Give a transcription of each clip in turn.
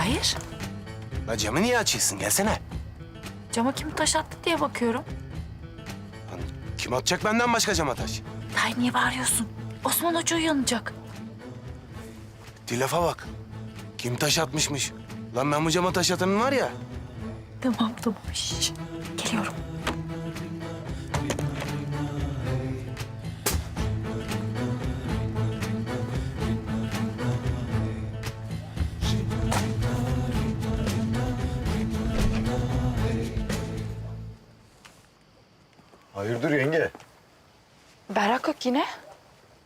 Tahir, La camı niye açıyorsun? Gelsene. cama kim taş attı diye bakıyorum. Lan kim atacak benden başka cama taş? Tahir niye bağırıyorsun? Osman Hoca uyanacak. Lafa bak. Kim taş atmışmış? Lan ben bu cama taş atanın var ya. Tamam tamam. Şş, geliyorum. Hayırdır yenge? Berrak yok yine.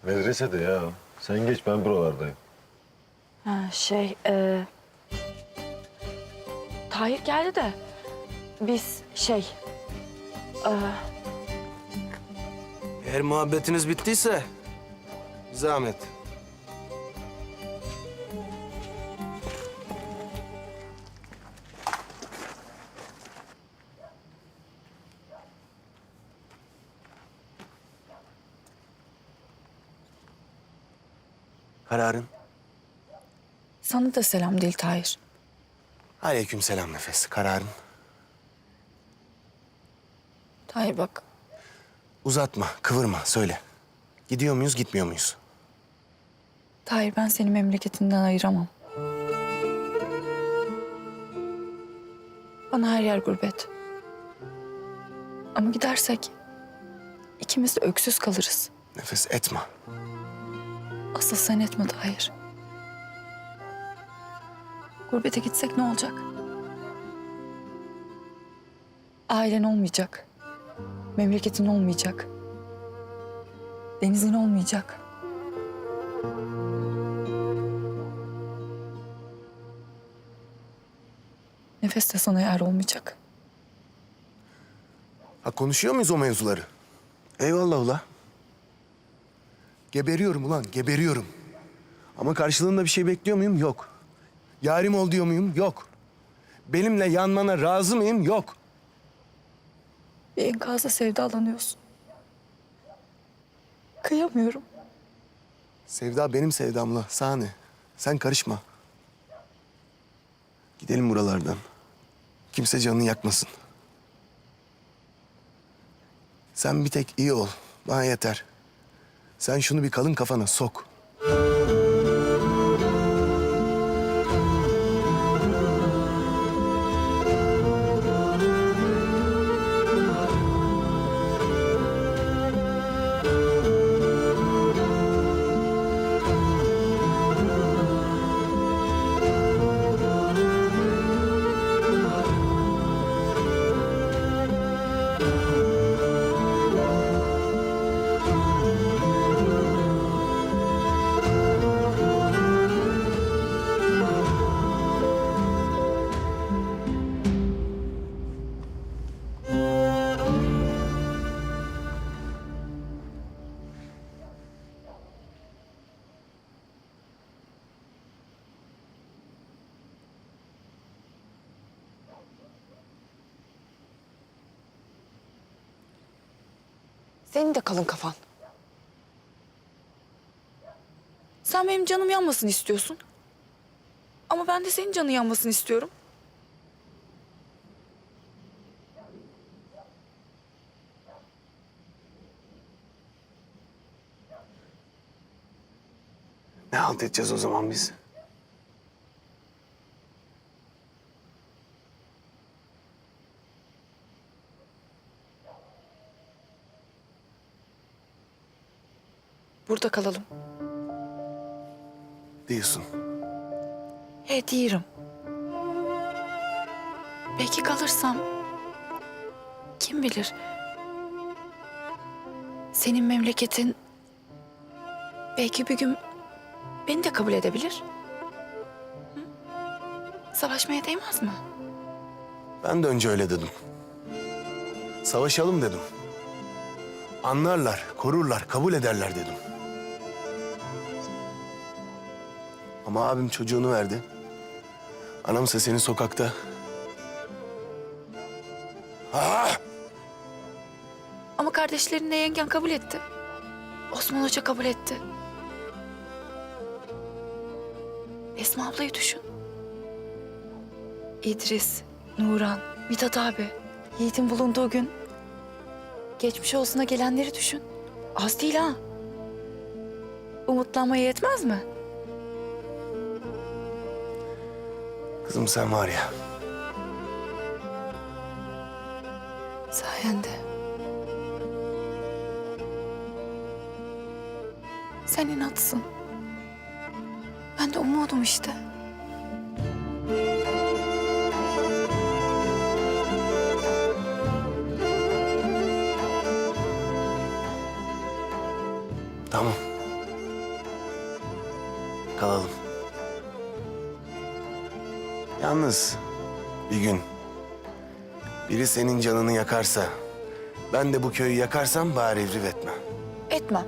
Medresede ya. Sen geç ben buralardayım. Ha, şey, e... Tahir geldi de biz şey... E... Eğer muhabbetiniz bittiyse zahmet. Kararın. Sana da selam değil Tahir. Aleyküm selam nefes. Kararın. Tahir bak, Uzatma, kıvırma, söyle. Gidiyor muyuz, gitmiyor muyuz? Tahir ben seni memleketinden ayıramam. Bana her yer gurbet. Ama gidersek ikimiz de öksüz kalırız. Nefes etme. Asıl sen etme Tahir. Gurbete gitsek ne olacak? Ailen olmayacak. Memleketin olmayacak. Denizin olmayacak. Nefes de sana yer olmayacak. Ha konuşuyor muyuz o mevzuları? Eyvallah ula. Geberiyorum ulan, geberiyorum. Ama karşılığında bir şey bekliyor muyum? Yok. Yarim ol diyor muyum? Yok. Benimle yanmana razı mıyım? Yok. Bir enkaza sevdalanıyorsun. Kıyamıyorum. Sevda benim sevdamla. Sahne. Sen karışma. Gidelim buralardan. Kimse canını yakmasın. Sen bir tek iyi ol. Bana yeter. Sen şunu bir kalın kafana sok. Senin de kalın kafan. Sen benim canım yanmasın istiyorsun. Ama ben de senin canın yanmasın istiyorum. Ne halt edeceğiz o zaman biz? Burada kalalım. Diyorsun. He diyorum. Belki kalırsam kim bilir? Senin memleketin belki bir gün beni de kabul edebilir. Hı? Savaşmaya değmez mi? Ben de önce öyle dedim. Savaşalım dedim. Anlarlar, korurlar, kabul ederler dedim. Ama abim çocuğunu verdi. Anamsa seni sokakta. Ah! Ama kardeşlerinle yengen kabul etti. Osman Hoca kabul etti. Esma ablayı düşün. İdris, Nuran, Mithat abi. Yiğit'in bulunduğu gün. Geçmiş olsuna gelenleri düşün. Az değil ha. Umutlanmaya yetmez mi? Kızım sen var ya. Sayende. Sen inatsın. Ben de umudum işte. Tamam. Kalalım. Yalnız bir gün biri senin canını yakarsa, ben de bu köyü yakarsam bari evriv etme. Etmem.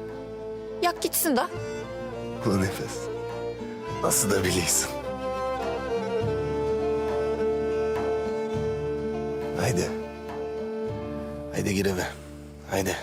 Yak gitsin de. Bu nefes. Nasıl da biliyorsun. Haydi. Haydi gir eve. Haydi.